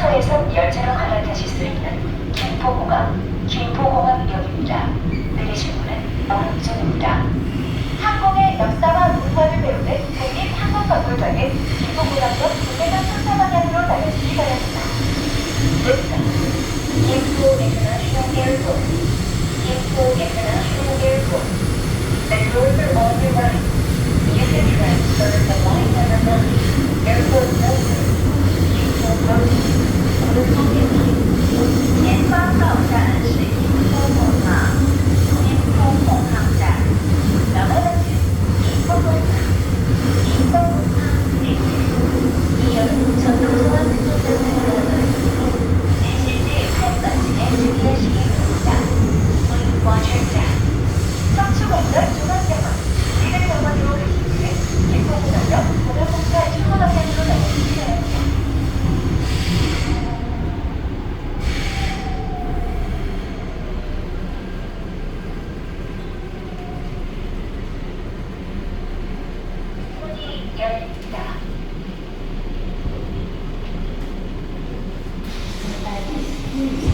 승차에선 열차로 갈아타실 수 있는 김포공항, 김포공항역입니다. 내리실 분은 오른쪽입니다. 항공의 역사와 문화를 배우는 국립항공박물관은 김포공항역 북해선 승차 방향으로 나가시기 바랍니다. 네, 김포 인터내셔널 에어포트 김포 인터내셔널 Jesus.